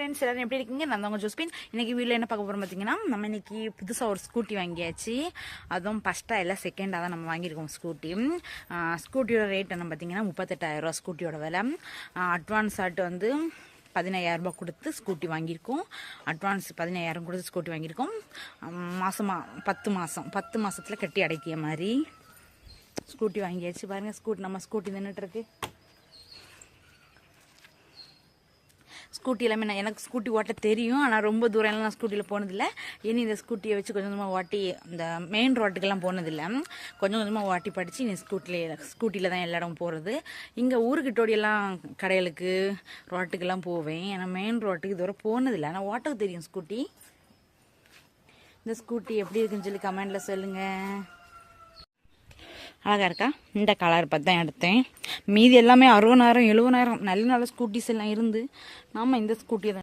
Friends எல்லாரும் எப்படி இருக்கீங்க? நான் தான் உங்கள் ஜோஸ்பின். இன்னைக்கு வீட்டில் என்ன பார்க்க போகிறோம் பார்த்தீங்கன்னா நம்ம இன்னைக்கு புதுசாக ஒரு ஸ்கூட்டி வாங்கியாச்சு. அதுவும் ஃபஸ்ட்டாக இல்லை செகண்டாக தான் நம்ம வாங்கியிருக்கோம் ஸ்கூட்டி ஸ்கூட்டியோட ரேட் என்ன பார்த்தீங்கன்னா முப்பத்தெட்டாயிரரூவா ஸ்கூட்டியோட விலை. அட்வான்ஸ் ஆட்டு வந்து பதினையாயிரரூபா கொடுத்து ஸ்கூட்டி வாங்கியிருக்கோம். அட்வான்ஸ் பதினையாயிரம் கொடுத்து ஸ்கூட்டி வாங்கியிருக்கோம். மாதமா பத்து மாதம் பத்து மாதத்தில் கட்டி அடைக்கிய மாதிரி ஸ்கூட்டி வாங்கியாச்சு. பாருங்கள் ஸ்கூட்டி நம்ம ஸ்கூட்டி நின்றுட்டுருக்கு இருக்கு ஸ்கூட்டி எல்லாமே நான் எனக்கு ஸ்கூட்டி ஓட்ட தெரியும். ஆனால் ரொம்ப தூரம்லாம் நான் ஸ்கூட்டியில் போனதில்லை. இனி இந்த ஸ்கூட்டியை வச்சு கொஞ்சம் கொஞ்சமாக ஓட்டி இந்த மெயின் ரோட்டுக்கெல்லாம் போனதில்லை. கொஞ்சம் கொஞ்சமாக ஓட்டி படித்து இனி ஸ்கூட்டியில் ஸ்கூட்டியில் தான் எல்லா இடமும் போகிறது இங்கே ஊருக்கிட்டோடியெல்லாம் கடைகளுக்கு ரோட்டுக்கெல்லாம் போவேன். ஏன்னா மெயின் ரோட்டுக்கு தூரம் போனதில்லை. ஆனால் ஓட்டக்கு தெரியும் ஸ்கூட்டி இந்த ஸ்கூட்டி எப்படி இருக்குன்னு சொல்லி கமெண்டில் சொல்லுங்கள் அழகாக இருக்கா? இந்த கலர் பார்த்து தான் எடுத்தேன். மீதி எல்லாமே அறுபதாயிரம் எழுபதாயிரம் நல்ல நல்ல ஸ்கூட்டிஸ் எல்லாம் இருந்து நாம் இந்த ஸ்கூட்டியை தான்